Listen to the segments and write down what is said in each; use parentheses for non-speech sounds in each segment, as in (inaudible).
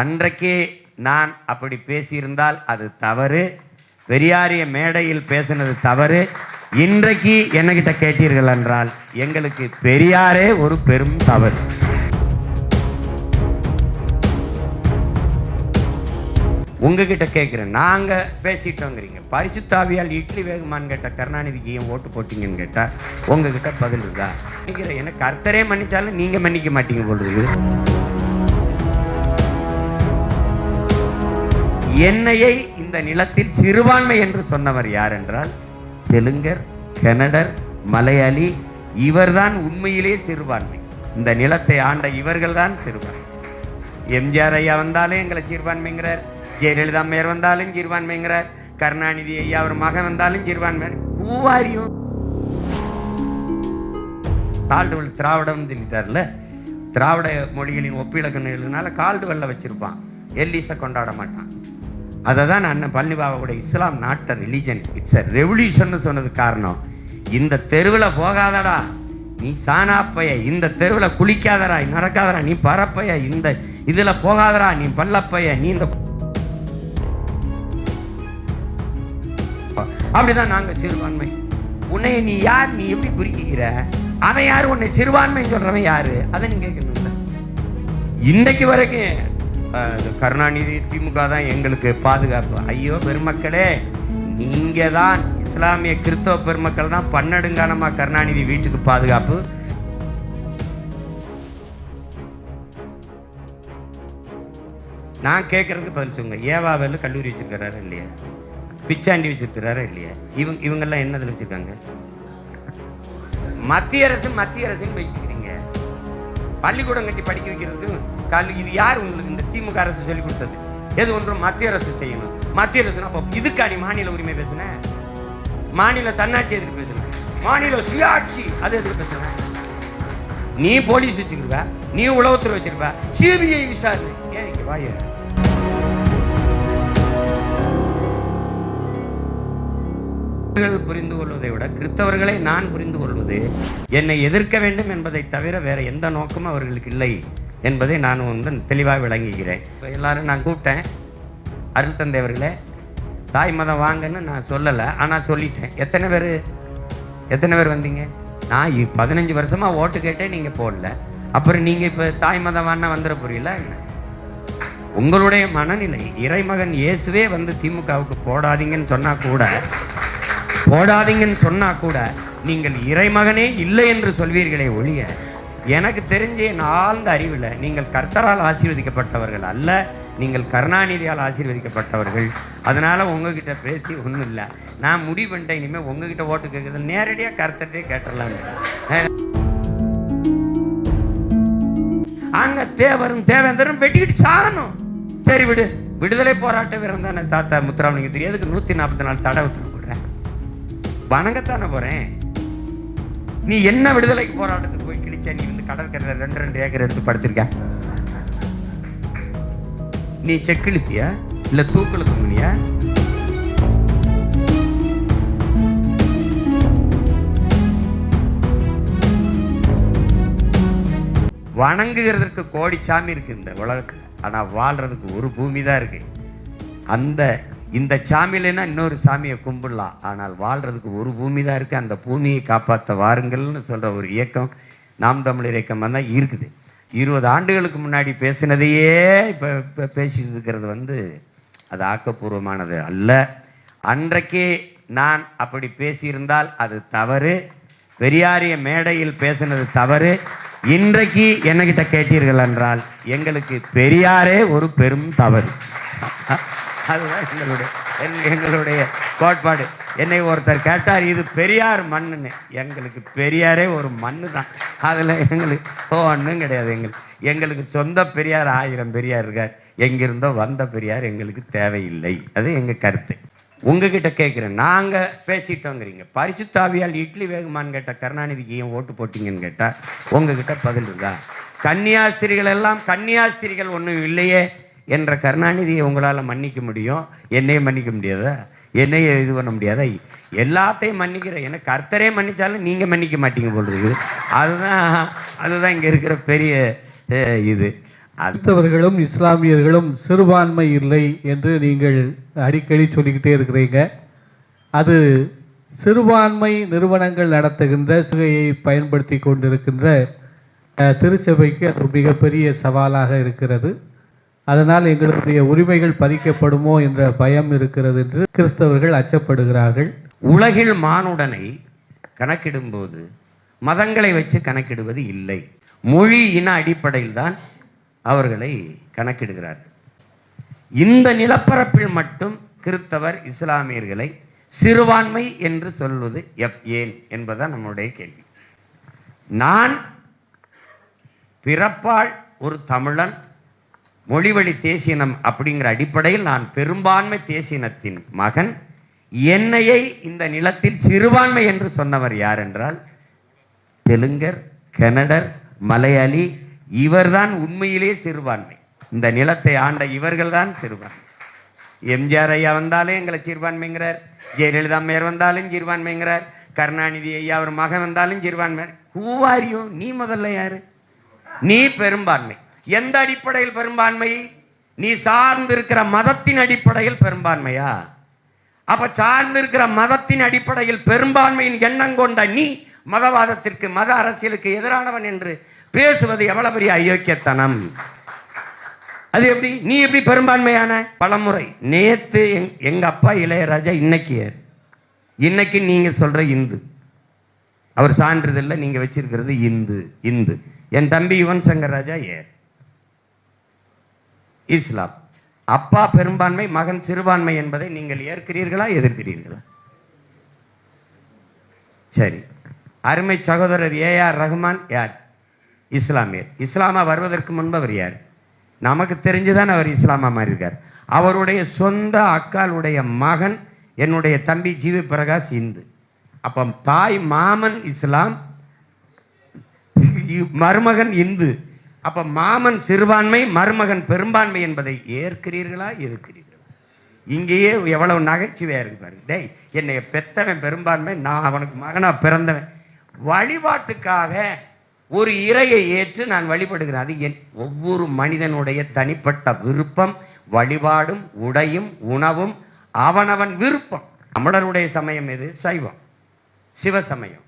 அன்றைக்கே நான் அப்படி பேசியிருந்தால் அது தவறு. பெரியாரிய மேடையில் பேசினது தவறு. இன்றைக்கு என்னகிட்ட கேட்டீர்கள் என்றால் எங்களுக்கு பெரியாரே ஒரு பெரும் தவறு. உங்ககிட்ட கேட்குறேன் நாங்கள் பேசிட்டோங்கிறீங்க. பரிசுத்தாவியால் இட்லி வேகுமான்னு கேட்ட கருணாநிதிக்கு ஏன் ஓட்டு போட்டீங்கன்னு கேட்டால் உங்ககிட்ட பதில் இருக்கா? நினைக்கிறேன் எனக்கு கர்த்தரே மன்னிச்சாலும் நீங்கள் மன்னிக்க மாட்டீங்க போல் இருக்குது. என்னையை இந்த நிலத்தில் சிறுபான்மை என்று சொன்னவர் யார் என்றால் தெலுங்கர் கன்னடர் மலையாளி இவர்தான் உண்மையிலே சிறுபான்மை. இந்த நிலத்தை ஆண்ட இவர்கள்தான் சிறுபான்மை. எம்ஜிஆர் ஐயா வந்தாலும் எங்களை சிறுபான்மைங்கிறார் ஜெயலலிதா அம்மையார் வந்தாலும் சிறுபான்மைங்கிறார் கருணாநிதி ஐயா அவர் மகன் வந்தாலும் சிறுபான்மையார் பூவாரியும் கால்டுவல் திராவிடம் சொல்லிட்டார்ல திராவிட மொழிகளின் ஒப்பிலக்கணம் எழுதுனால கால்டுவெல்ல வச்சிருப்பான். எல்லீஸை கொண்டாட மாட்டான். அதை தான் அண்ணன் பழனிபாபாவோட இஸ்லாம் நாட்டை ரிலீஜன் இட்ஸ் அ ரெவல்யூஷன் சொன்னது காரணம். இந்த தெருவில் போகாதடா. நீ சாணாப்பைய இந்த தெருவில் குளிக்காதடா. நடக்காதடா. நீ பரப்பைய இந்த இதில் போகாதடா. நீ பல்லப்பைய நீ இந்த அப்படிதான் நாங்கள் சிறுபான்மை. உன்னை நீ யார்? நீ எப்படி குறிக்கிற அவன் யார்? உன்னை சிறுபான்மைன்னு சொல்கிறவன் யாரு? அதை நீ கேட்கணும் இன்னைக்கு வரைக்கும் கருணாநிதி திமுக தான் எங்களுக்கு பாதுகாப்பு. ஐயோ பெருமக்களே நீங்கள் தான் இஸ்லாமிய கிறிஸ்தவ பெருமக்கள் தான் பன்னெடுங்காலமா கருணாநிதி வீட்டுக்கு பாதுகாப்பு. நான் கேட்குறதுக்கு பதில் சொல்லுங்க. ஏவாவில் கல்லூரி வச்சிருக்கிறாரா இல்லையா? பிச்சாண்டி வச்சிருக்கிறாரா இல்லையா? இவங்க இவங்கெல்லாம் என்னதில் வச்சிருக்காங்க? மத்திய அரசு மத்திய அரசுன்னு வச்சுக்கிறீங்க பள்ளிக்கூடம் கட்டி படிக்க வைக்கிறதுக்கு கல்வி இது யார் உங்களுக்கு இந்த திமுக அரசு சொல்லிக் கொடுத்தது? எது ஒன்றும் மத்திய அரசு செய்யணும்? மத்திய அரசு அப்போ இதுக்கா நீ மாநில உரிமை பேசுன? மாநில தன்னாட்சி எதுக்கு பேசுன? மாநில சுயாட்சி அது எதுக்கு பேசுன? நீ போலீஸ் வச்சுக்கிருவ நீ உளவுத்துறை வச்சிருப்ப சிபிஐ விசாரணை. ஏன் இங்கே வாய? புரிந்து கொள்வதை விட கிறிஸ்தவர்களை நான் புரிந்து கொள்வது என்னை எதிர்க்க வேண்டும் என்பதை தவிர வேற எந்த நோக்கமும் அவர்களுக்கு இல்லை என்பதை நான் வந்து தெளிவாக விளங்குகிறேன். இப்ப எல்லாரும் நான் கூப்பிட்டேன். அருள் தந்தையவர்களே தாய் மதம் வாங்கன்னு நான் சொல்லலை ஆனால் சொல்லிட்டேன். எத்தனை பேர்? எத்தனை பேர் வந்தீங்க? நான் பதினஞ்சு வருஷமாக ஓட்டு கேட்டேன் நீங்கள் போடல. அப்புறம் நீங்கள் இப்போ தாய் மதம் வான்னா வந்துட புரியல என்ன? உங்களுடைய மனநிலை இறைமகன் இயேசுவே வந்து திமுகவுக்கு போடாதீங்கன்னு சொன்னால் கூட போடாதீங்கன்னு சொன்னா கூட நீங்கள் இறைமகனே இல்லை என்று சொல்வீர்களே ஒழிய எனக்கு தெரிஞ்ச என் ஆழ்ந்த அறிவில் நீங்கள் கர்த்தரால் ஆசீர்வதிக்கப்பட்டவர்கள் அல்ல நீங்கள் கருணாநிதியால் ஆசீர்வதிக்கப்பட்டவர்கள். அதனால் உங்ககிட்ட பேசி ஒன்றும் இல்லை. நான் முடிவு பண்ணிட்டேன் இனிமேல் உங்ககிட்ட ஓட்டு கேட்குறது நேரடியாக கர்த்தர்கிட்டே கேட்டுடலான்னு அங்கே தேவரும் தேவேந்தரும் வெட்டிக்கிட்டு சாகணும். சரி விடு. விடுதலை போராட்ட வீரம் தானே தாத்தா முத்துராமலிங்க தெரியும் எதுக்கு நூற்றி நாற்பத்தி நாலு தடை உத்தரவு போடுறேன் வணங்கத்தானே போறேன்? நீ என்ன விடுதலைக்கு போராட்டத்துக்கு போய் கிழிச்ச? நீ வந்து கடற்கரையில் ரெண்டு ரெண்டு ஏக்கர் எடுத்து படுத்திருக்க. நீ செக்கிழுத்தியா இல்ல தூக்குல தூங்குனியா வணங்குகிறதுக்கு கோடி சாமி இருக்கு இந்த உலகத்துல. ஆனா வாழ்றதுக்கு ஒரு பூமி தான் இருக்கு. அந்த இந்த சாமி இன்னொரு சாமியை கும்பிடலாம். ஆனால் வாழ்றதுக்கு ஒரு பூமி தான் இருக்குது அந்த பூமியை காப்பாற்ற வாருங்கள்னு சொல்கிற ஒரு இயக்கம் நாம் தமிழர் இயக்கம் தான் இருக்குது. இருபது ஆண்டுகளுக்கு முன்னாடி பேசினதையே இப்போ இப்போ பேசிட்டு இருக்கிறது வந்து அது ஆக்கப்பூர்வமானது அல்ல. அன்றைக்கே நான் அப்படி பேசியிருந்தால் அது தவறு. பெரியாரிய மேடையில் பேசினது தவறு. இன்றைக்கு என்னகிட்ட கேட்டீர்கள் என்றால் எங்களுக்கு பெரியாரே ஒரு பெரும் தவறு. அதுதான் எங்களுடைய எங்களுடைய கோட்பாடு. என்னை ஒருத்தர் கேட்டார் இது பெரியார் மண்ணுன்னு. எங்களுக்கு பெரியாரே ஒரு மண்ணு தான் அதில் எங்களுக்கு ஒன்றும் கிடையாது எங்களுக்கு. எங்களுக்கு சொந்த பெரியார் ஆயிரம் பெரியார் இருக்கார். எங்கிருந்தோ வந்த பெரியார் எங்களுக்கு தேவையில்லை. அது எங்கள் கருத்து. உங்ககிட்ட கேட்குறேன். நாங்கள் பேசிட்டோங்கிறீங்க. பரிசுத்தாவியால் இட்லி வேகுமான்னு கேட்டால் கருணாநிதிக்கு ஏன் ஓட்டு போட்டிங்கன்னு கேட்டால் உங்ககிட்ட பதில் இருக்கா? கன்னியாஸ்திரிகள் எல்லாம் கன்னியாஸ்திரிகள் ஒன்றும் இல்லையே. என்ற கருணாநிதியை உங்களால் மன்னிக்க முடியும். என்னையும் மன்னிக்க முடியாதா? என்னைய இது பண்ண முடியாதா? எல்லாத்தையும் மன்னிக்கிற எனக்கு கர்த்தரே மன்னித்தாலும் நீங்கள் மன்னிக்க மாட்டீங்க போடுறது அதுதான் அதுதான் இங்கே இருக்கிற பெரிய இது. அடுத்தவர்களும் இஸ்லாமியர்களும் சிறுபான்மை இல்லை என்று நீங்கள் அடிக்கடி சொல்லிக்கிட்டே இருக்கிறீங்க. அது சிறுபான்மை நிறுவனங்கள் நடத்துகின்ற சிகையை பயன்படுத்தி கொண்டிருக்கின்ற திருச்சபைக்கு அது மிகப்பெரிய சவாலாக இருக்கிறது. அதனால் எங்களுடைய உரிமைகள் பறிக்கப்படுமோ என்ற பயம் இருக்கிறது என்று கிறிஸ்தவர்கள் அச்சப்படுகிறார்கள். உலகில் மானுடனை கணக்கிடும்போது மதங்களை வச்சு கணக்கிடுவது இல்லை. மொழி இன அடிப்படையில் தான் அவர்களை கணக்கிடுகிறார்கள். இந்த நிலப்பரப்பில் மட்டும் கிறித்தவர் இஸ்லாமியர்களை சிறுபான்மை என்று சொல்வது எப் ஏன் என்பதுதான் நம்முடைய கேள்வி. நான் பிறப்பால் ஒரு தமிழன் மொழிவழி தேசியனம் அப்படிங்கிற அடிப்படையில் நான் பெரும்பான்மை தேசியனத்தின் மகன். என்னையை இந்த நிலத்தில் சிறுபான்மை என்று சொன்னவர் யார் என்றால் தெலுங்கர் கன்னடர் மலையாளி இவர்தான் உண்மையிலே சிறுபான்மை. இந்த நிலத்தை ஆண்ட இவர்கள் தான் சிறுபான்மை. எம்ஜிஆர் ஐயா வந்தாலும் எங்களை சிறுபான்மைங்கிறார் ஜெயலலிதா அம்மையார் வந்தாலும் சிறுபான்மைங்கிறார் கருணாநிதி ஐயா அவர் மகன் வந்தாலும் சிறுபான்மை. ஹூவாரியும் நீ முதல்ல யாரு? நீ பெரும்பான்மை. எந்த அடிப்படையில் பெரும்பான்மை? நீ சார்ந்திருக்கிற மதத்தின் அடிப்படையில் பெரும்பான்மையா? அப்ப சார்ந்திருக்கிற மதத்தின் அடிப்படையில் பெரும்பான்மையின் எண்ணம் கொண்ட நீ மதவாதத்திற்கு மத அரசியலுக்கு எதிரானவன் என்று பேசுவது எவ்வளவு பெரிய அயோக்கியத்தனம்? அது எப்படி? நீ எப்படி பெரும்பான்மையான? பலமுறை. நேத்து எங்- எங்க அப்பா இளையராஜா இன்னைக்கு யார்? இன்னைக்கு நீங்க சொல்ற இந்து. அவர் சான்றிதழில் நீங்க வச்சிருக்கிறது இந்து இந்து. என் தம்பி யுவன் சங்கர் ராஜா ஏர் இஸ்லாம். அப்பா பெரும்பான்மை மகன் சிறுபான்மை என்பதை நீங்கள் ஏற்கிறீர்களா எதிர்க்கிறீர்களா? சரி. அருமை சகோதரர் ஏஆர் ரஹ்மான் யார்? இஸ்லாமியர். இஸ்லாமா வருவதற்கு முன்பு அவர் யார்? நமக்கு தெரிஞ்சுதான் அவர் இஸ்லாமா மாறியிருக்கார். அவருடைய சொந்த அக்காளுடைய மகன் என்னுடைய தம்பி ஜீவி பிரகாஷ் இந்து. அப்போ தாய் மாமன் இஸ்லாம் மருமகன் இந்து. அப்ப மாமன் சிறுபான்மை மருமகன் பெரும்பான்மை என்பதை ஏற்கிறீர்களா எதிர்க்கிறீர்களா? இங்கேயே எவ்வளவு நகைச்சுவையா இருக்கு பாருங்க டேய் என்னை பெத்தவன் பெரும்பான்மை நான் அவனுக்கு மகனா பிறந்தவன். வழிபாட்டுக்காக ஒரு இறையை ஏற்று நான் வழிபடுகிறேன். அது என் ஒவ்வொரு மனிதனுடைய தனிப்பட்ட விருப்பம் வழிபாடும் உடையும் உணவும் அவனவன் விருப்பம். தமிழருடைய சமயம் எது? சைவம். சிவசமயம்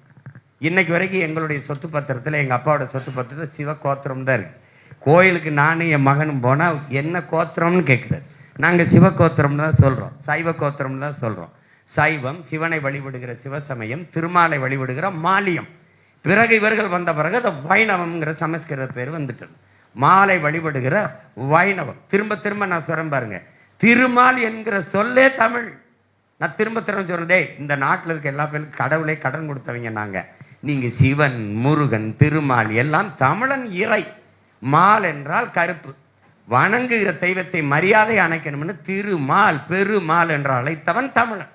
இன்னைக்கு வரைக்கும் எங்களுடைய சொத்து பத்திரத்தில் எங்கள் அப்பாவோட சொத்து பத்திரத்தில் சிவ கோத்திரம் தான் இருக்குது கோயிலுக்கு நானும் என் மகனும் போனால் என்ன கோத்திரம்னு கேட்குறாரு நாங்கள் சிவ கோத்திரம்னு தான் சொல்கிறோம் சைவ கோத்திரம்னு தான் சொல்கிறோம் சைவம் சிவனை வழிபடுகிற சிவசமயம் திருமாலை வழிபடுகிற மாலியம். பிறகு இவர்கள் வந்த பிறகு அது வைணவம்ங்கிற சமஸ்கிருத பேர் வந்துட்டது. மாலை வழிபடுகிற வைணவம். திரும்ப திரும்ப நான் சொல்கிறேன் பாருங்க. திருமால் என்கிற சொல்லே தமிழ். நான் திரும்ப திரும்ப சொல்கிறேன் டேய் இந்த நாட்டில் இருக்க எல்லா பேருக்கும் கடவுளே கடன் கொடுத்தவங்க நாங்கள் நீங்க சிவன் முருகன் திருமால் எல்லாம் தமிழன் இறை. மால் என்றால் கருப்பு. வணங்குகிற தெய்வத்தை மரியாதை அணைக்கணும்னு திருமால் பெருமாள் என்று அழைத்தவன் தமிழன்.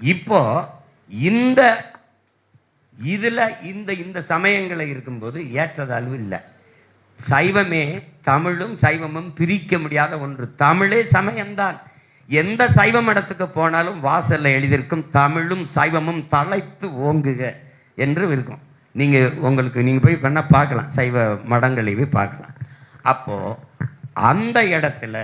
இப்போ இந்த இதுல இந்த இந்த சமயங்களை இருக்கும்போது ஏற்றதாழ்வு இல்லை. சைவமே தமிழும் சைவமும் பிரிக்க முடியாத ஒன்று. தமிழே சமயம்தான். எந்த சைவ மடத்துக்கு போனாலும் வாசலில் எழுதியிருக்கும் தமிழும் சைவமும் தலைத்து ஓங்குக என்று இருக்கும். நீங்கள் உங்களுக்கு நீங்கள் போய் வேணால் பார்க்கலாம். சைவ மடங்களை போய் பார்க்கலாம். அப்போது அந்த இடத்துல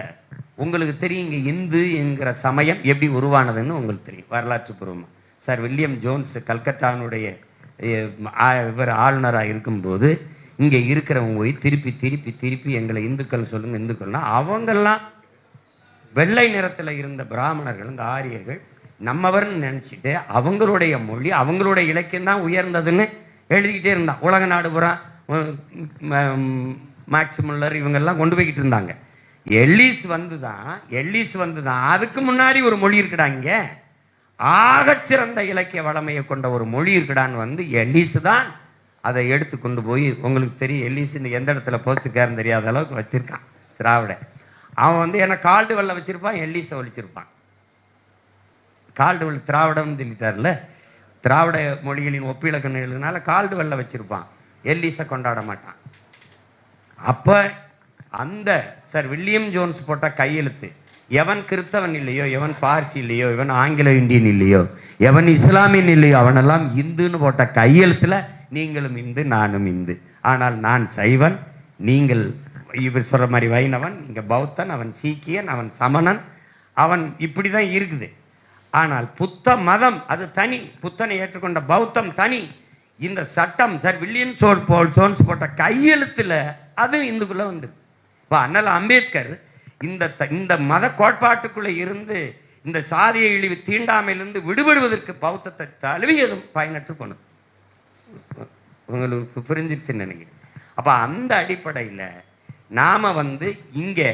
உங்களுக்கு தெரியும் இங்கே இந்து என்கிற சமயம் எப்படி உருவானதுன்னு உங்களுக்கு தெரியும். வரலாற்று பூர்வமாக சார் வில்லியம் ஜோன்ஸ் கல்கத்தானுடைய இவர் ஆளுநராக இருக்கும்போது இங்கே இருக்கிறவங்க போய் திருப்பி திருப்பி திருப்பி எங்களை இந்துக்கள் சொல்லுங்கள் இந்துக்கள்னா அவங்கெல்லாம் வெள்ளை நிறத்தில் இருந்த பிராமணர்கள் இந்த ஆரியர்கள் நம்மவர்னு நினச்சிட்டு அவங்களுடைய மொழி அவங்களுடைய இலக்கியம் தான் உயர்ந்ததுன்னு எழுதிக்கிட்டே இருந்தான் உலக நாடு பூரா மேக்ஸ் முல்லர் இவங்கெல்லாம் கொண்டு போய்கிட்டு இருந்தாங்க. எல்லிஸ் வந்து தான் எல்லிஸ் வந்து தான் அதுக்கு முன்னாடி ஒரு மொழி இருக்குடா இங்கே. ஆகச்சிறந்த இலக்கிய வளமையை கொண்ட ஒரு மொழி இருக்குடான்னு வந்து எல்லிஸ் தான் அதை எடுத்து கொண்டு போய் உங்களுக்கு தெரியும் எல்லிஸ் இன்னைக்கு எந்த இடத்துல போச்சுக்காருன்னு தெரியாத அளவுக்கு வச்சிருக்கான் திராவிட. அவன் வந்து என்ன கால்டு வெள்ள வச்சிருப்பான் எல்லிஸை ஒழிச்சிருப்பான் கால்டு வெள்ள திராவிடம்னு சொல்லிட்டார்ல திராவிட மொழிகளின் ஒப்பிலக்கணம் எழுதுனால கால்டு வெள்ள வச்சிருப்பான். எல்லிஸை கொண்டாட மாட்டான். அப்போ அந்த சார் வில்லியம் ஜோன்ஸ் போட்ட கையெழுத்து எவன் கிறித்தவன் இல்லையோ எவன் பார்சி இல்லையோ எவன் ஆங்கில இந்தியன் இல்லையோ எவன் இஸ்லாமியன் இல்லையோ அவனெல்லாம் இந்துன்னு போட்ட கையெழுத்தில் நீங்களும் இந்து நானும் இந்து. ஆனால் நான் சைவன் நீங்கள் இவர் சொல்கிற மாதிரி வைணவன் இங்கே பௌத்தன் அவன் சீக்கியன் அவன் சமணன் அவன் இப்படி தான் இருக்குது. ஆனால் புத்த மதம் அது தனி. புத்தனை ஏற்றுக்கொண்ட பௌத்தம் தனி. இந்த சட்டம் சார் வில்லியன் சோல் போல் சோன்ஸ் போட்ட கையெழுத்தில் அதுவும் இந்துக்குள்ளே வந்து இப்போ அண்ணல் அம்பேத்கர் இந்த த- இந்த மத கோட்பாட்டுக்குள்ளே இருந்து இந்த சாதிய இழிவு தீண்டாமையிலிருந்து விடுபடுவதற்கு பௌத்தத்தை தழுவியதும் பயனற்று போனது. உங்களுக்கு புரிஞ்சிருச்சுன்னு நினைக்கிறேன். அப்போ அந்த அடிப்படையில் நாம் வந்து இங்கே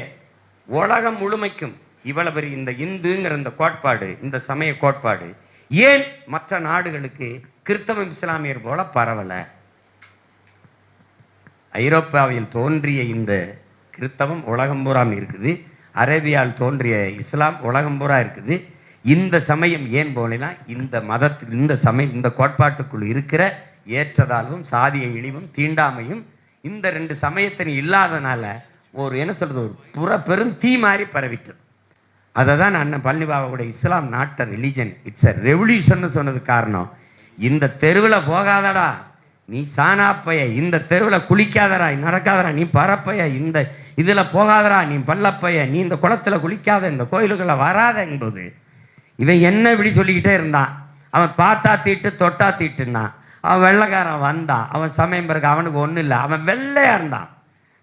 உலகம் முழுமைக்கும் இவ்வளவு பெரிய இந்த இந்துங்கிற இந்த கோட்பாடு இந்த சமய கோட்பாடு ஏன் மற்ற நாடுகளுக்கு கிறிஸ்தவம் இஸ்லாமியர் போல பரவலை? ஐரோப்பாவில் தோன்றிய இந்த கிறித்தவம் உலகம் பூராம் இருக்குது. அரேபியாவில் தோன்றிய இஸ்லாம் உலகம் பூரா இருக்குது. இந்த சமயம் ஏன் போனா இந்த மதத்தில் இந்த சமயம் இந்த கோட்பாட்டுக்குள் இருக்கிற ஏற்றதாழ்வும் சாதிய இழிவும் தீண்டாமையும் இந்த ரெண்டு சமயத்தின் இல்லாதனால ஒரு என்ன சொல்கிறது ஒரு புற பெரும் தீ மாதிரி பரவிட்டது. அதை தான் அண்ணன் பழனிபாபாவுடைய இஸ்லாம் நாட்டை a religion it's a revolution சொன்னது காரணம் இந்த தெருவில் போகாதடா நீ சாணாப்பைய இந்த தெருவில் குளிக்காதடா நடக்காதடா நீ பரப்பைய இந்த இதில் போகாதடா நீ பல்லப்பைய நீ இந்த குளத்துல குளிக்காத இந்த கோயிலுக்குள்ள வராத என்பது இவன் என்ன இப்படி சொல்லிக்கிட்டே இருந்தான்? அவன் பார்த்தா தீட்டு தொட்டா தீட்டுன்னான் அவன் வெள்ளைக்காரன் வந்தான். அவன் சமயம் பிறகு அவனுக்கு ஒன்றும் இல்லை. அவன் வெள்ளையாக இருந்தான்.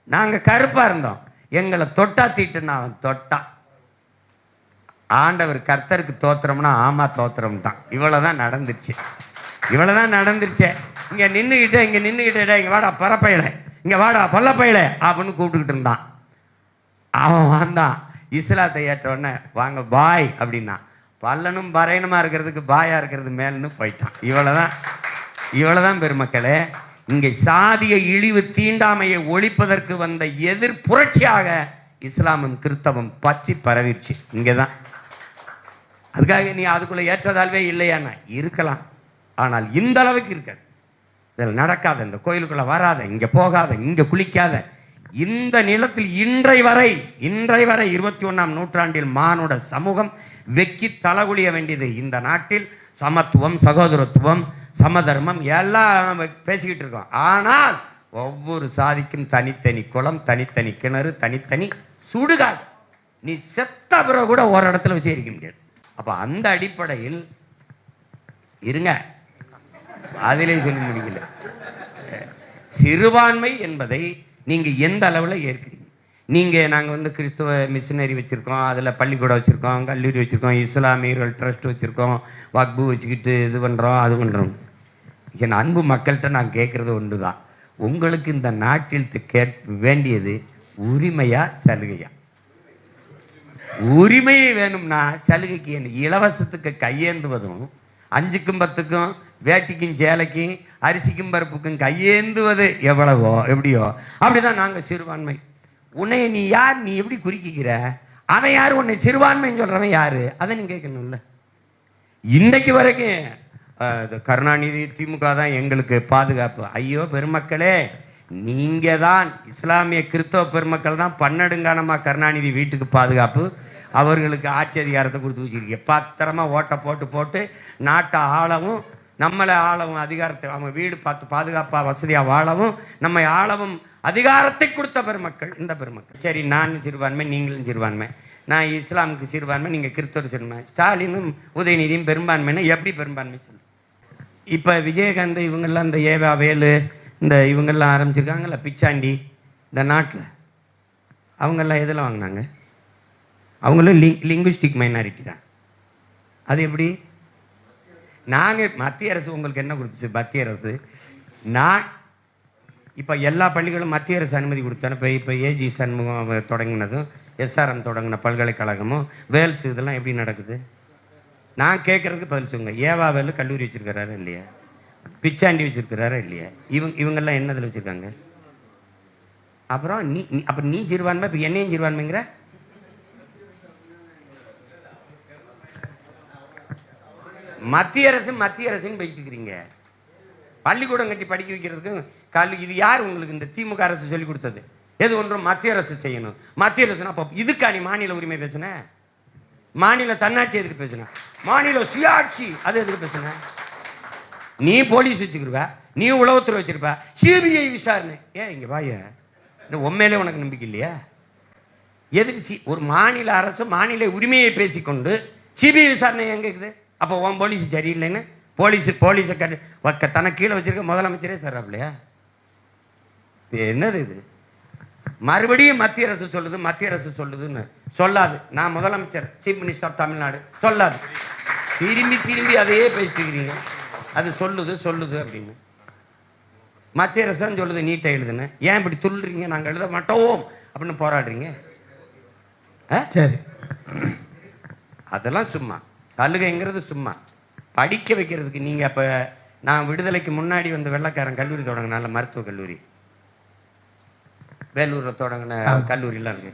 நாங்கள் கருப்பாக இருந்தோம். எங்களை தொட்டா தீட்டுன்னா அவன் தொட்டான். ஆண்டவர் கர்த்தருக்கு தோத்திரம்னா ஆமா தோத்திரம் தான் இவ்வளவுதான் நடந்துருச்சு. இவ்வளவுதான் நடந்துருச்சு. இங்கே நின்றுக்கிட்டே இங்கே நின்றுக்கிட்டே இங்கே வாடா பரப்பையில. இங்கே வாடா பல்லப்பையில அப்படின்னு கூப்பிட்டுக்கிட்டு இருந்தான். அவன் வந்தான். இஸ்லாத்தை ஏற்ற உடனே வாங்க பாய் அப்படின்னா. பல்லனும் பறையனுமா இருக்கிறதுக்கு பாயாக இருக்கிறது மேல்னு போயிட்டான். இவ்வளவுதான். இவ்வளவுதான் பெருமக்களே. இங்கே சாதிய இழிவு தீண்டாமையை ஒழிப்பதற்கு வந்த எதிர் புரட்சியாக இஸ்லாமும் கிறிஸ்தவம் பற்றி பரவிடுச்சு. இங்கே தான் அதுக்காக நீ அதுக்குள்ள ஏற்றதாழ்வே இல்லையாண்ணா இருக்கலாம். ஆனால் இந்த அளவுக்கு இருக்காது. இதில் நடக்காத இந்த கோயிலுக்குள்ள வராத இங்க போகாத இங்க குளிக்காத இந்த நிலத்தில் இன்றை வரை இன்றை வரை இருபத்தி ஒன்றாம் நூற்றாண்டில் மானுட சமூகம் வெக்கி தலகுலிய வேண்டியது இந்த நாட்டில் சமத்துவம் சகோதரத்துவம் சமதர்மம் எல்லாம் நம்ம பேசிக்கிட்டு இருக்கோம். ஆனால் ஒவ்வொரு சாதிக்கும் தனித்தனி குளம் தனித்தனி கிணறு தனித்தனி சுடுகாடு. நீ செத்த பிறகு கூட ஒரு இடத்துல வச்சு இருக்க முடியாது. அப்போ அந்த அடிப்படையில் இருங்க. அதிலே சொல்ல முடியல. சிறுபான்மை என்பதை நீங்கள் எந்த அளவில் ஏற்கிறீங்க? நீங்கள் நாங்கள் வந்து கிறிஸ்துவ மிஷினரி வச்சுருக்கோம் அதில் பள்ளிக்கூடம் வச்சுருக்கோம் கல்லூரி வச்சுருக்கோம் இஸ்லாமியர்கள் ட்ரஸ்ட் வச்சுருக்கோம் வக்பு வச்சுக்கிட்டு இது பண்ணுறோம் அது பண்ணுறோம் என் அன்பு மக்கள்கிட்ட நான் கேட்குறது ஒன்று தான் உங்களுக்கு இந்த நாட்டில் கே வேண்டியது உரிமையா சலுகையா? உரிமையை வேணும்னா சலுகைக்கு இலவசத்துக்கு கையேந்துவதும் அஞ்சுக்கும் பத்துக்கும் வேட்டிக்கும் சேலைக்கும் அரிசிக்கும் பருப்புக்கும் கையேந்துவது எவ்வளவோ எப்படியோ? அப்படிதான் நாங்கள் சிறுபான்மை. உன்னை நீ யார்? நீ எப்படி குறிக்கிற அவன் யார்? உன்னை சிறுபான்மைன்னு சொல்றவன் யாரு? அதை நீ கேட்கணும்ல. இன்னைக்கு வரைக்கும் கருணாநிதி திமுக தான் எங்களுக்கு பாதுகாப்பு. ஐயோ பெருமக்களே நீங்கள் தான் இஸ்லாமிய கிறிஸ்தவ பெருமக்கள் தான் பன்னெடுங்காலமா கருணாநிதி வீட்டுக்கு பாதுகாப்பு. அவர்களுக்கு ஆட்சி அதிகாரத்தை கொடுத்து வச்சிருக்கீங்க. பத்திரமா ஓட்டை போட்டு போட்டு நாட்டை ஆளவும் நம்மளை ஆளவும் அதிகாரத்தை அவங்க வீடு பார்த்து பாதுகாப்பாக வசதியாக வாழவும் நம்மை ஆளவும் அதிகாரத்தை கொடுத்த பெருமக்கள் இந்த பெருமக்கள். சரி நான் சிறுபான்மை நீங்களும் சிறுபான்மை. நான் இஸ்லாமுக்கு சிறுபான்மை நீங்கள் கிறிஸ்தவர் சிறுபான்மை. ஸ்டாலினும் உதயநிதியும் பெரும்பான்மைன்னா எப்படி பெரும்பான்மை சொல்லு இப்போ விஜயகாந்த் இவங்கெல்லாம் இந்த ஏவா வேலு இந்த இவங்கெல்லாம் ஆரம்பிச்சிருக்காங்கல்ல பிச்சாண்டி இந்த நாட்டில் அவங்கெல்லாம் எதில் வாங்கினாங்க? அவங்களும் லிங் லிங்குஸ்டிக் மைனாரிட்டி தான். அது எப்படி? நாங்கள் மத்திய அரசு உங்களுக்கு என்ன கொடுத்துச்சு? மத்திய அரசு நான் இப்போ எல்லா பள்ளிகளும் மத்திய அரசு அனுமதி கொடுத்தானே இப்போ இப்போ ஏஜி சண்முகம் தொடங்கினதும் எஸ்ஆர்எம் தொடங்கின பல்கலைக்கழகமும் வேல்ஸ் இதெல்லாம் எப்படி நடக்குது? நான் கேட்குறதுக்கு பதில் சொல்லுங்கள் ஏவாவேலு கல்லூரி வச்சுருக்கிறாரா இல்லையா? பிச்சாண்டி வச்சுருக்கிறாரா இல்லையா? இவங்க இவங்கெல்லாம் என்னதில் வச்சுருக்காங்க? அப்புறம் நீ அப்புறம் அப்போ நீ சிறுபான்மை இப்போ என்னையும் சிறுபான்மைங்கிற மத்திய அரசு மத்திய அரசுன்னு பேசிட்டு இருக்கிறீங்க. பள்ளிக்கூடம் கட்டி படிக்க வைக்கிறதுக்கும் கல்வி இது யார் உங்களுக்கு இந்த திமுக அரசு சொல்லி கொடுத்தது? எது ஒன்றும் மத்திய அரசு செய்யணும். மத்திய அரசுனா அப்போ இதுக்கா நீ மாநில உரிமை பேசுன? மாநில தன்னாட்சி எதுக்கு பேசுன? மாநில சுயாட்சி. அது எதுக்கு பிரச்சனை? நீ போலீஸ் வச்சுக்கிருவ நீ உளவுத்துறை வச்சிருப்ப சிபிஐ விசாரணை. ஏன் இங்க வாய? இந்த உண்மையிலே உனக்கு நம்பிக்கை இல்லையா? எதுக்கு சி ஒரு மாநில அரசு மாநில உரிமையை பேசிக்கொண்டு சிபிஐ விசாரணை எங்க இருக்குது அப்போ உன் போலீஸ் சரியில்லைன்னு போலீஸ் போலீஸை கட்டு வக்க தனக்கு கீழே வச்சிருக்க முதலமைச்சரே சர்றாப்லையா இது என்னது இது? மறுபடியும் மத்திய அரசு சொல்லுது மத்திய அரசு சொல்லுதுன்னு சொல்லாது. நான் முதலமைச்சர் சீஃப் மினிஸ்டர் ஆஃப் தமிழ்நாடு சொல்லாது. திரும்பி திரும்பி அதையே பேசிட்டு இருக்கிறீங்க அது சொல்லுது சொல்லுது அப்படின்னு. மத்திய அரசு தான் சொல்லுது நீட்டை எழுதுன்னு. ஏன் இப்படி துள்ளுறீங்க? நாங்கள் எழுத மாட்டோம் அப்படின்னு போராடுறீங்க. அதெல்லாம் சும்மா. சலுகைங்கிறது சும்மா. படிக்க வைக்கிறதுக்கு நீங்கள் அப்போ நான் விடுதலைக்கு முன்னாடி வந்து வெள்ளைக்காரன் கல்லூரி தொடங்கினால மருத்துவக் கல்லூரி. வேலூரில் தொடங்கின கல்லூரிலாம் இருக்கு.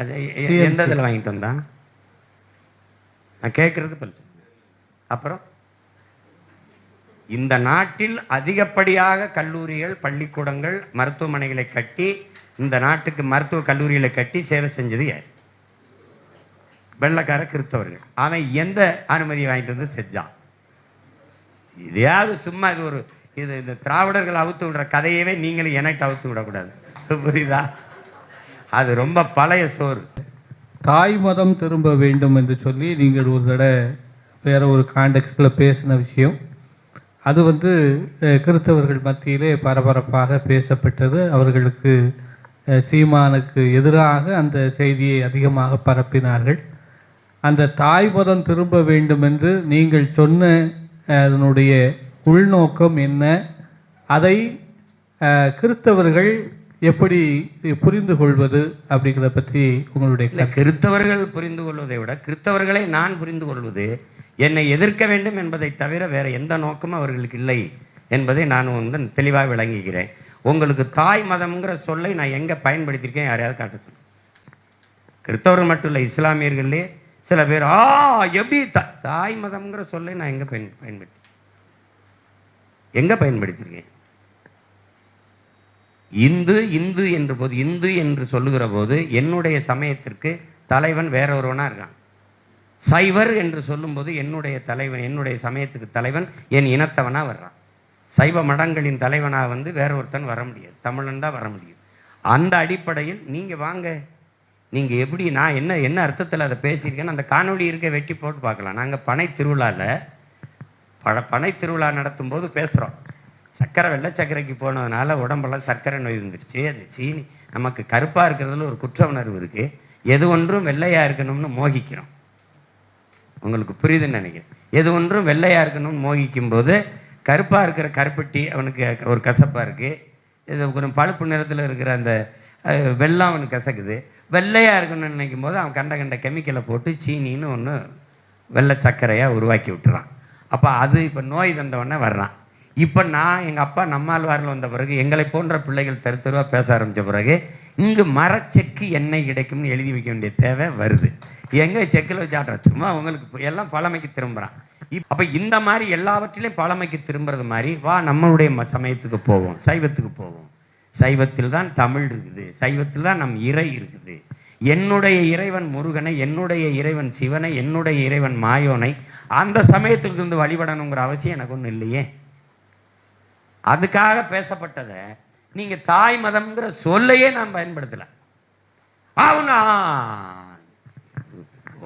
அது எந்த இதில் வாங்கிட்டு வந்தான்? நான் கேட்குறது சொல்லுங்க அப்புறம் இந்த நாட்டில் அதிகப்படியாக கல்லூரிகள் பள்ளிக்கூடங்கள் மருத்துவமனைகளை கட்டி இந்த நாட்டுக்கு மருத்துவ கல்லூரிகளை கட்டி சேவை செஞ்சது யார்? வெள்ளக்கார கிறிஸ்தவர்கள். அவன் எந்த அனுமதி வாங்கிட்டு வந்து செஞ்சான் இதையாவது சும்மா இது ஒரு இது இந்த திராவிடர்கள் அவுத்து விடுற கதையவே நீங்களும் எனக்கு அவுத்து விடக்கூடாது. புரியுதா? அது ரொம்ப பழைய சோறு. தாய் மதம் திரும்ப வேண்டும் என்று சொல்லி நீங்கள் ஒரு தடவை வேறு ஒரு காண்டெக்ஸ்டில் பேசின விஷயம். அது வந்து கிறித்தவர்கள் கிறிஸ்தவர்கள் மத்தியிலே பரபரப்பாக பேசப்பட்டது. அவர்களுக்கு சீமானுக்கு எதிராக அந்த செய்தியை அதிகமாக பரப்பினார்கள். அந்த தாய் மதம் திரும்ப வேண்டும் என்று நீங்கள் சொன்ன அதனுடைய உள்நோக்கம் என்ன? அதை கிறிஸ்தவர்கள் எப்படி புரிந்து கொள்வது அப்படிங்கிறத பற்றி உங்களுடைய கிறித்தவர்கள் கிறிஸ்தவர்கள் புரிந்து கொள்வதை விட கிறிஸ்தவர்களை நான் புரிந்து கொள்வது என்னை எதிர்க்க வேண்டும் என்பதை தவிர வேறு எந்த நோக்கமும் அவர்களுக்கு இல்லை என்பதை நான் வந்து தெளிவாக விளங்குகிறேன். உங்களுக்கு தாய் மதம்ங்கிற சொல்லை நான் எங்கே பயன்படுத்தியிருக்கேன்? யாரையாவது காட்ட சொல்லு. கிறிஸ்தவர்கள் மட்டும் இல்லை இஸ்லாமியர்களே சில பேர் ஆ எப்படி த தாய் மதம்ங்கிற சொல்லை நான் எங்கே பயன் பயன்படுத்தி எங்கே பயன்படுத்தியிருக்கேன்? இந்து இந்து என்ற போது இந்து என்று சொல்லுகிற போது என்னுடைய சமயத்திற்கு தலைவன் வேற இருக்கான். சைவர் என்று சொல்லும்போது என்னுடைய தலைவன் என்னுடைய சமயத்துக்கு தலைவன் என் இனத்தவனாக வர்றான். சைவ மடங்களின் தலைவனா வந்து வேற ஒருத்தன் வர முடியாது. தமிழன் தான் வர முடியும். அந்த அடிப்படையில் நீங்கள் வாங்க. நீங்கள் எப்படி நான் என்ன என்ன அர்த்தத்தில் அதை பேசியிருக்கேன்னு அந்த காணொளி இருக்க வெட்டி போட்டு பார்க்கலாம். நாங்கள் பனை திருவிழாவில் பழ பனை திருவிழா நடத்தும் போது பேசுகிறோம் சர்க்கரை வெள்ளை சர்க்கரைக்கு போனதுனால உடம்பெல்லாம் சர்க்கரை நோய் வந்துடுச்சு. அது சீனி நமக்கு கருப்பாக இருக்கிறதுல ஒரு குற்ற உணர்வு இருக்குது எது ஒன்றும் வெள்ளையாக இருக்கணும்னு மோகிக்கிறோம். உங்களுக்கு புரியுதுன்னு நினைக்கிறேன். எது ஒன்றும் வெள்ளையாக இருக்கணும்னு மோகிக்கும் போது கருப்பாக இருக்கிற கருப்பட்டி அவனுக்கு ஒரு கசப்பாக இருக்குது இது கொஞ்சம் பழுப்பு நிறத்தில் இருக்கிற அந்த வெள்ளம் அவனுக்கு கசக்குது. வெள்ளையாக இருக்கணும்னு நினைக்கும் போது அவன் கண்ட கண்ட கெமிக்கலை போட்டு சீனின்னு ஒன்று வெள்ளை சர்க்கரையாக உருவாக்கி விட்டுறான். அப்போ அது இப்போ நோய் தந்தவொடனே வர்றான். இப்போ நான் எங்கள் அப்பா நம்மாழ்வாரில் வந்த பிறகு எங்களை போன்ற பிள்ளைகள் தெரு தெருவாக பேச ஆரம்பித்த பிறகு இங்கு மரச்செக்கு எண்ணெய் கிடைக்கும்னு எழுதி வைக்க வேண்டிய தேவை வருது. எங்கே செக்கில் வச்சாடுற சும்மா உங்களுக்கு எல்லாம் பழமைக்கு திரும்புகிறான் இப் அப்போ இந்த மாதிரி எல்லாவற்றிலையும் பழமைக்கு திரும்புறது மாதிரி வா நம்மளுடைய ம- சமயத்துக்கு போவோம் சைவத்துக்கு போவோம். சைவத்தில் தான் தமிழ் இருக்குது சைவத்தில் தான் நம் இறை இருக்குது. என்னுடைய இறைவன் முருகனை என்னுடைய இறைவன் சிவனை என்னுடைய இறைவன் மாயோனை அந்த சமயத்துக்கு இருந்து வழிபடணுங்கிற அவசியம் எனக்கு ஒன்றும் இல்லையே. அதுக்காக பேசப்பட்டதை நீங்கள் தாய் மதம்ங்கிற சொல்லையே நான் பயன்படுத்தலை. அவனா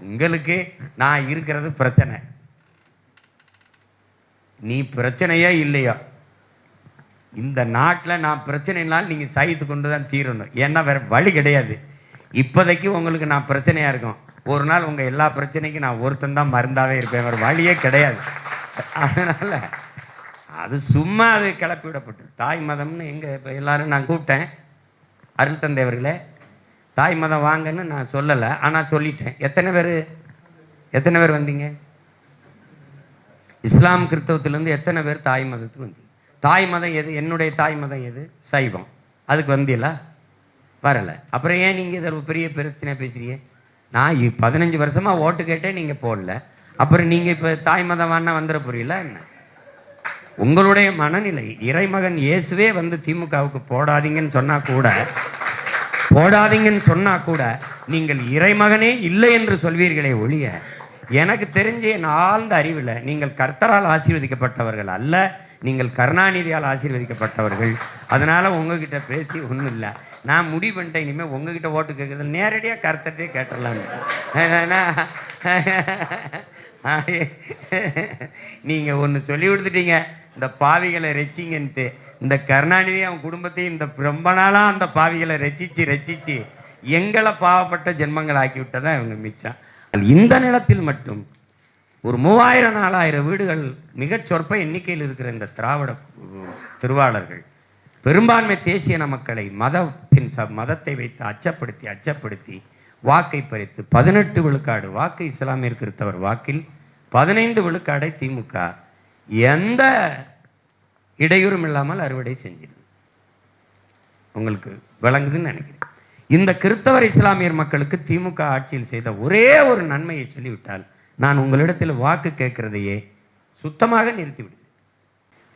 உங்களுக்கு நான் இருக்கிறது பிரச்சனை. நீ பிரச்சனையே இல்லையா? இந்த நாட்டில் நான் பிரச்சனைனாலும் நீங்கள் சகித்து கொண்டு தான் தீரணும். ஏன்னா வேறு வழி கிடையாது. இப்போதைக்கு உங்களுக்கு நான் பிரச்சனையாக இருக்கும். ஒரு நாள் உங்கள் எல்லா பிரச்சனைக்கும் நான் ஒருத்தன் தான் மருந்தாகவே இருப்பேன். வேறு வழியே கிடையாது. அதனால் அது சும்மா அது கிளப்பி விடப்பட்டு தாய் மதம்னு எங்கே இப்போ எல்லோரும் நான் கூப்பிட்டேன். அருள் தந்தை தாய் மதம் வாங்கன்னு நான் சொல்லலை ஆனால் சொல்லிட்டேன். எத்தனை பேர்? எத்தனை பேர் வந்தீங்க? இஸ்லாம் கிறிஸ்தவத்திலேருந்து எத்தனை பேர் தாய் மதத்துக்கு வந்தீங்க? தாய் மதம் எது? என்னுடைய தாய் மதம் எது? சைவம். அதுக்கு வந்தீங்களா? வரலை. அப்புறம் ஏன் நீங்கள் இதில் பெரிய பிரச்சனை பேசுறீங்க? நான் பதினஞ்சு வருஷமாக ஓட்டு கேட்டேன் நீங்கள் போடல. அப்புறம் நீங்கள் இப்போ தாய் மதம் வேணா வந்துட புரியல என்ன? உங்களுடைய மனநிலை இறைமகன் இயேசுவே வந்து திமுகவுக்கு போடாதீங்கன்னு சொன்னால் கூட போடாதீங்கன்னு சொன்னா கூட நீங்கள் இறைமகனே இல்லை என்று சொல்வீர்களே ஒழிய எனக்கு தெரிஞ்ச என் ஆழ்ந்த அறிவில் நீங்கள் கர்த்தரால் ஆசீர்வதிக்கப்பட்டவர்கள் அல்ல நீங்கள் கருணாநிதியால் ஆசீர்வதிக்கப்பட்டவர்கள். அதனால உங்ககிட்ட பேசி ஒன்றும் இல்லை. நான் முடிவு பண்ணிட்டேன் இனிமேல் உங்ககிட்ட ஓட்டு கேட்குறது நேரடியாக கருத்தட்டே கேட்டுடலான்னு (laughs) நீங்கள் ஒன்று சொல்லி கொடுத்துட்டீங்க. இந்த பாவிகளை ரசிங்கன்ட்டு இந்த கருணாநிதி அவன் குடும்பத்தையும் இந்த ரொம்ப நாளாக அந்த பாவிகளை ரசித்து ரசித்து எங்களை பாவப்பட்ட ஜென்மங்கள் ஆக்கி விட்டதான் இவங்க மிச்சம். இந்த நிலத்தில் மட்டும் ஒரு மூவாயிரம் நாலாயிரம் வீடுகள் மிகச் சொற்ப எண்ணிக்கையில் இருக்கிற இந்த திராவிட திருவாளர்கள் பெரும்பான்மை தேசிய மக்களை மதத்தின் ச மதத்தை வைத்து அச்சப்படுத்தி அச்சப்படுத்தி வாக்கை பறித்து பதினெட்டு விழுக்காடு வாக்கு இஸ்லாமிய கிறிஸ்தவர் வாக்கில் பதினைந்து விழுக்காடை திமுக எந்த இடையூறும் இல்லாமல் அறுவடை செஞ்சிருது உங்களுக்கு விளங்குதுன்னு நினைக்கிறேன். இந்த கிறித்தவர் இஸ்லாமியர் மக்களுக்கு திமுக ஆட்சியில் செய்த ஒரே ஒரு நன்மையை சொல்லிவிட்டால் நான் உங்களிடத்தில் வாக்கு கேட்கிறதையே சுத்தமாக நிறுத்திவிடுது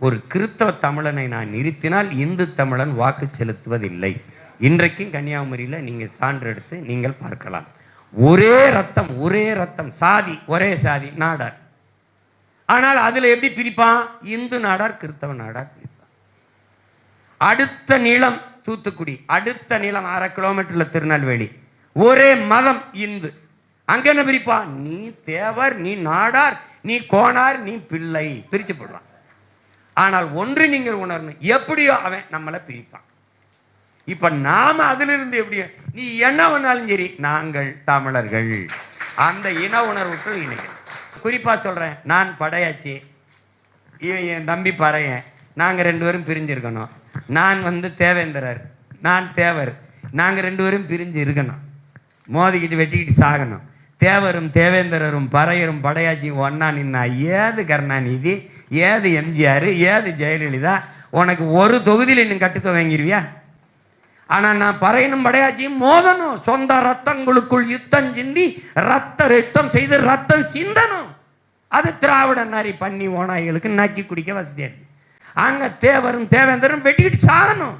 ஒரு கிறித்தவ தமிழனை நான் நிறுத்தினால் இந்து தமிழன் வாக்கு செலுத்துவதில்லை. இன்றைக்கும் கன்னியாகுமரியில் நீங்கள் சான்று எடுத்து நீங்கள் பார்க்கலாம். ஒரே ரத்தம் ஒரே ரத்தம் சாதி ஒரே சாதி நாடார். ஆனால் அதில் எப்படி பிரிப்பான்? இந்து நாடார் கிறிஸ்தவ நாடார் பிரிப்பான். அடுத்த நீளம் தூத்துக்குடி அடுத்த நீளம் அரை கிலோமீட்டர்ல திருநெல்வேலி. ஒரே மதம் இந்து. அங்க என்ன பிரிப்பா? நீ தேவர் நீ நாடார் நீ கோணார் நீ பிள்ளை. பிரிச்சு போடுவான். ஆனால் ஒன்று நீங்கள் உணரணும். எப்படியோ அவன் நம்மளை பிரிப்பான். இப்ப நாம அதிலிருந்து எப்படி நீ என்ன பண்ணாலும் சரி நாங்கள் தமிழர்கள். அந்த இன உணர்வுக்கு இணைகிறோம் குறிப்பாக சொல்கிறேன் நான் படையாச்சி. இவன் என் தம்பி பறையன். நாங்கள் ரெண்டு பேரும் பிரிஞ்சிருக்கணும். நான் வந்து தேவேந்திரர். நான் தேவர். நாங்கள் ரெண்டு பேரும் பிரிஞ்சு இருக்கணும் மோதிக்கிட்டு வெட்டிக்கிட்டு சாகணும். தேவரும் தேவேந்திரரும் பறையரும் படையாச்சியும் ஒன்னா நின்னா ஏது கருணாநிதி? ஏது எம்ஜிஆர்? ஏது ஜெயலலிதா? உனக்கு ஒரு தொகுதியில் இன்னும் கட்டுத்த வாங்கிருவியா? ஆனா நான் பறையனும் படையாச்சியும் மோதணும். சொந்த ரத்தங்களுக்குள் யுத்தம் சிந்தி ரத்த ரத்தம் செய்து ரத்தம் சிந்தனும் அது திராவிட நாரி பண்ணி ஓனாய்களுக்கு நக்கி குடிக்க வசதியா இருக்கு. அங்க தேவரும் தேவேந்தரும் வெட்டிக்கிட்டு சாகணும்.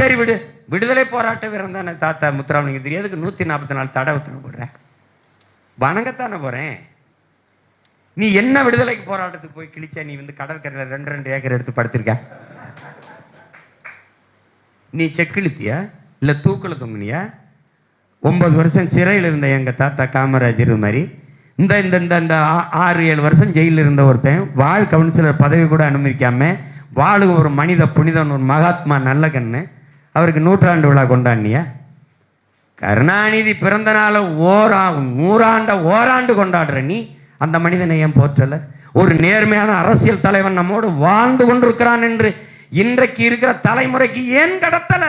சரி விடு. விடுதலை போராட்ட வீரம் தானே தாத்தா முத்துராமலிங்க தெரியாதுக்கு நூத்தி நாற்பத்தி நாலு தடை உத்தரவு போடுறேன் வணங்கத்தானே போறேன். நீ என்ன விடுதலைக்கு போராட்டத்துக்கு போய் கிழிச்ச? நீ வந்து கடற்கரையில் ரெண்டு ரெண்டு ஏக்கர் எடுத்து படுத்திருக்க. நீ செக்கிழுத்தியா இல்லை தூக்கில் தொங்குனியா? ஒன்பது வருஷம் சிறையில் இருந்த எங்கள் தாத்தா காமராஜர் மாதிரி. இந்த இந்த இந்த இந்த ஆறு ஏழு வருஷம் ஜெயிலில் இருந்த ஒருத்தன் வாழ் கவுன்சிலர் பதவி கூட அனுமதிக்காமல் வாழும் ஒரு மனித புனிதன் ஒரு மகாத்மா நல்ல கண்ணு. அவருக்கு நூற்றாண்டு விழா கொண்டாடினியா? கருணாநிதி பிறந்த நாளை ஓரா நூறாண்ட ஓராண்டு கொண்டாடுற நீ அந்த மனிதனை ஏன் போற்றல? ஒரு நேர்மையான அரசியல் தலைவன் நம்மோடு வாழ்ந்து கொண்டிருக்கிறான் என்று இன்றைக்கு இருக்கிற தலைமுறைக்கு ஏன் கடத்தல?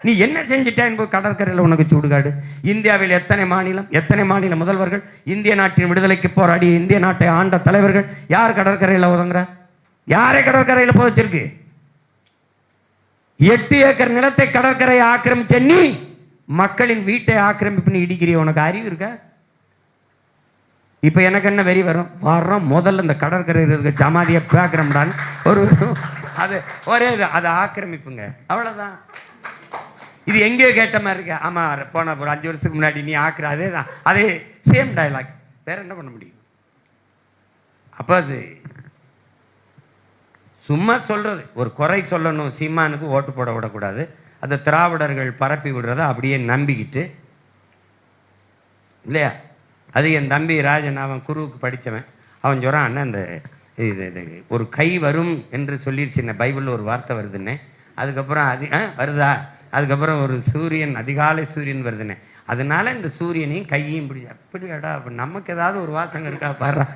நீ என்ன செஞ்சிட்டேன் போய் கடற்கரையில் உனக்கு சூடுகாடு. இந்தியாவில் எத்தனை மாநிலம் எத்தனை மாநில முதல்வர்கள் இந்திய நாட்டின் விடுதலைக்கு போராடி இந்திய நாட்டை ஆண்ட தலைவர்கள் யார் கடற்கரையில் உதங்குற? யாரை கடற்கரையில் புதைச்சிருக்கு எட்டு ஏக்கர் நிலத்தை கடற்கரையை ஆக்கிரமிச்ச நீ மக்களின் வீட்டை ஆக்கிரமிப்புன்னு இடிக்கிறிய? உனக்கு அறிவு இருக்கா? இப்போ எனக்கு என்ன வெறி வரும்? வர்றோம். முதல்ல இந்த கடற்கரையில் இருக்க சமாதியை பேக்கிறோம்டான்னு ஒரு அது ஒரே இது அதை ஆக்கிரமிப்புங்க. அவ்வளோதான் இது எங்கேயோ கேட்ட மாதிரி இருக்கு. ஆமாம் போன ஒரு அஞ்சு வருஷத்துக்கு முன்னாடி நீ ஆக்குற அதே தான் அதே சேம் டயலாக் வேற என்ன பண்ண முடியும்? அப்போ அது சும்மா சொல்கிறது ஒரு குறை சொல்லணும். சீமானுக்கு ஓட்டு போட விடக்கூடாது. அந்த திராவிடர்கள் பரப்பி விடுறத அப்படியே நம்பிக்கிட்டு இல்லையா? அது என் தம்பி ராஜன் அவன் குருவுக்கு படித்தவன் அவன் சொல்கிறான் அண்ணன் அந்த இது இது ஒரு கை வரும் என்று சொல்லிடுச்சு பைபிளில் ஒரு வார்த்தை வருதுன்னே. அதுக்கப்புறம் அது ஆ வருதா? அதுக்கப்புறம் ஒரு சூரியன் அதிகாலை சூரியன் வருதுன்னு. அதனால இந்த சூரியனையும் கையையும் பிடிச்சி அப்படியாடா அப்போ நமக்கு ஏதாவது ஒரு வாசகம் இருக்கா? பாரு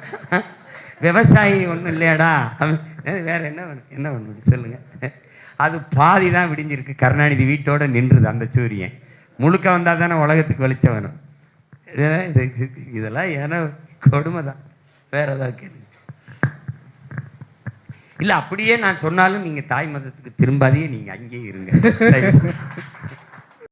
விவசாயி ஒன்றும் இல்லையாடா? அவன் வேற என்ன என்ன ஒன்று சொல்லுங்கள் அது பாதி தான் விடிஞ்சிருக்கு. கருணாநிதி வீட்டோட நின்றுது அந்த சூரியன். முழுக்க வந்தால் தானே உலகத்துக்கு வெளிச்சம் வரும். இதெல்லாம் இது இதெல்லாம் ஏன்னா கொடுமை தான் வேறு ஏதாவது இல்லை அப்படியே நான் சொன்னாலும் நீங்கள் தாய் மதத்துக்கு திரும்பாதையே நீங்கள் அங்கேயே இருங்க.